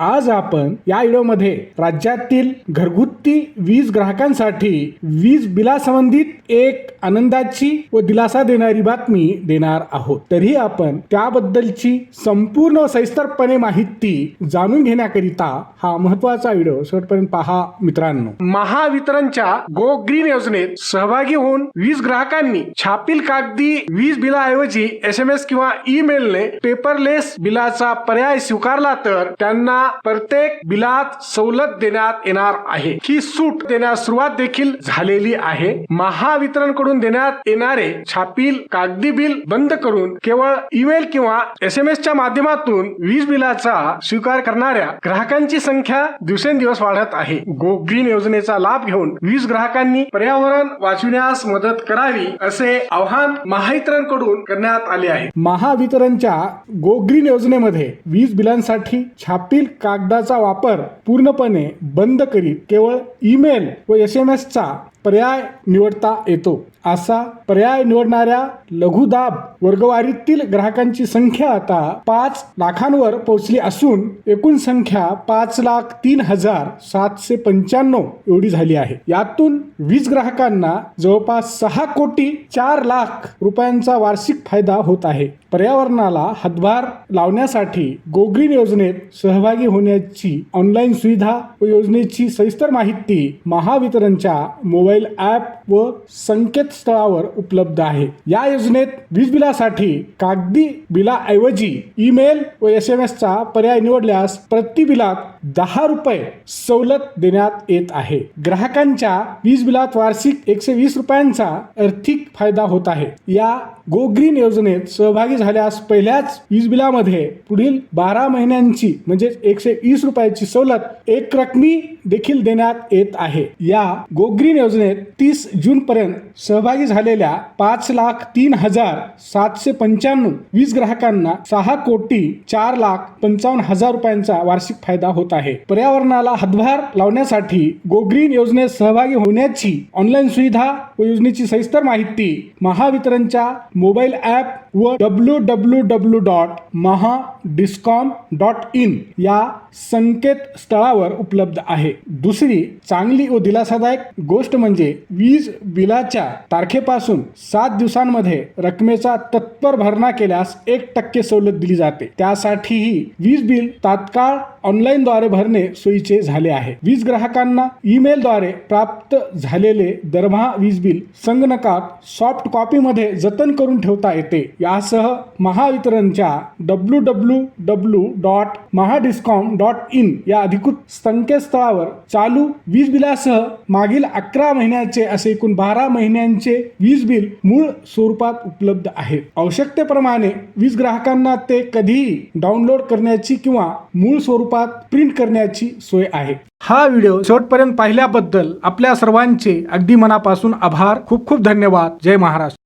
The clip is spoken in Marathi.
आज आपण या व्हिडिओमध्ये राज्यातील घरगुती वीज ग्राहकांसाठी वीज बिलासंबंधित एक आनंदाची व दिलासा देणारी बातमी देणार आहोत. तरी आपण त्याबद्दलची संपूर्ण सविस्तरपणे माहिती जाणून घेण्याकरिता हा महत्त्वाचा व्हिडिओ शेवटपर्यंत पहा मित्रांनो. महावितरणच्या गो ग्रीन योजनेत सहभागी होऊन वीज ग्राहकांनी छापील कागदी वीज बिलाऐवजी एस एम एस किंवा ईमेलने पेपरलेस बिलाचा पर्याय स्वीकारला तर त्यांना प्रत्येक बिलात सवलत देण्यात येणार आहे. ही सूट देण्यास सुरुवात देखील झालेली आहे. महावितरणकडून देण्यात येणारे छापील कागदी बिल बंद करून केवळ ईमेल किंवा एस एम एस च्या माध्यमातून वीज बिलाचा स्वीकार करणाऱ्या ग्राहकांची संख्या दिवसेंदिवस वाढत आहे. गो ग्रीन योजनेचा लाभ घेऊन वीज ग्राहकांनी पर्यावरण वाचविण्यास मदत करावी असे आवाहन महावितरणकडून करण्यात आले आहे. महावितरणच्या गो ग्रीन योजनेमध्ये वीज बिलांसाठी छापील कागदाचा वापर पूर्णपणे बंद करीत केवळ ईमेल व एस एम एसचा पर्याय निवडता येतो. असा पर्याय निवडणाऱ्या लघुदाब वर्गवारीतील ग्राहकांची संख्या आता पाच लाखांवर पोहोचली असून एकूण संख्या पाच लाख तीन हजार सातशे पंच्याण्णव एवढी झाली आहे. यातून वीज ग्राहकांना जवळपास सहा कोटी चार लाख रुपयांचा वार्षिक फायदा होत आहे. पर्यावरणाला हातभार लावण्यासाठी गोग्रीन योजनेत सहभागी होण्याची ऑनलाईन सुविधा व योजनेची सविस्तर माहिती महावितरणच्या मोबाईल ॲप व संकेतस्थळावर उपलब्ध आहे. या योजनेत वीज बिलासाठी कागदी बिलाऐवजी ईमेल व एस एम चा पर्याय निवडल्यास प्रति बिलात दहा रुपये सवलत देण्यात येत आहे. ग्राहकांच्या वीज बिलात वार्षिक एकशे वीस रुपयांचा आर्थिक फायदा होत आहे. या गो ग्रीन योजनेत सहभागी झाल्यास पहिल्याच वीज बिलामध्ये पुढील बारा महिन्यांची म्हणजे एकशे वीस रुपयाची सवलत एक रकमी देखील देण्यात येत आहे. या गोग्रीन योजनेत तीस जून पर्यंत सहभागी झालेल्या पाच लाख तीन हजार सातशे पंच्याण्णव वीज ग्राहकांना सहा कोटी चार लाख पंचावन्न हजार रुपयांचा वार्षिक फायदा होत आहे. पर्यावरणाला हातभार लावण्यासाठी गोग्रीन योजनेत सहभागी होण्याची ऑनलाईन सुविधा व योजनेची सविस्तर माहिती महावितरणच्या मोबाईल ॲप व W W W dot Mahadiscom dot in या संकेतस्थळावर उपलब्ध आहे. दुसरी चांगली व दिलासादायक गोष्ट म्हणजे वीज बिलाच्या तारखेपासून सात दिवसांमध्ये रकमेचा तत्पर भरणा केल्यास एक टक्के सवलत दिली जाते. त्यासाठीही वीज बिल तात्काळ ऑनलाईन द्वारे भरणे सोयीचे झाले आहे. वीज ग्राहकांना ईमेलद्वारे प्राप्त झालेले दरमहा वीज बिल संगणकात सॉफ्ट कॉपीमध्ये जतन करून ठेवता येते. यासह महावितरणच्या W W W dot Mahadiscom dot in या अधिकृत संकेतस्थळावर चालू वीज बिलासह मागील अकरा महिन्याचे असे एकूण बारा महिन्यांचे वीज बिल मूळ स्वरूपात उपलब्ध आहे. आवश्यकतेप्रमाणे वीज ग्राहकांना ते कधीही डाउनलोड करण्याची किंवा मूळ स्वरूपात प्रिंट करण्याची सोय आहे. हा व्हिडिओ शेवटपर्यंत पाहिल्याबद्दल आपल्या सर्वांचे अगदी मनापासून आभार. खूप खूप धन्यवाद. जय महाराष्ट्र.